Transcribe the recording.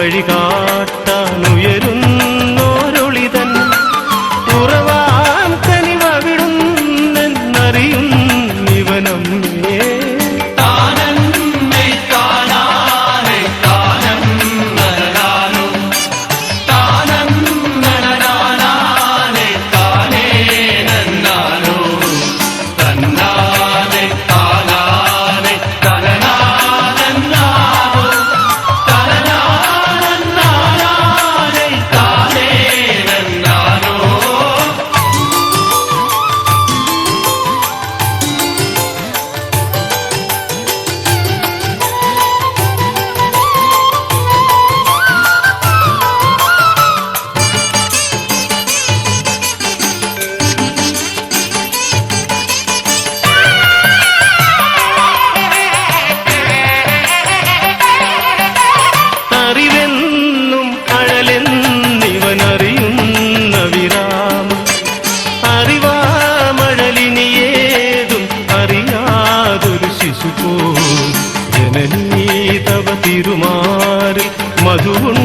അലിവോടൻ ജനനീതവ തിരുമാറിൽ മധുണ്ടുമയങ്ങ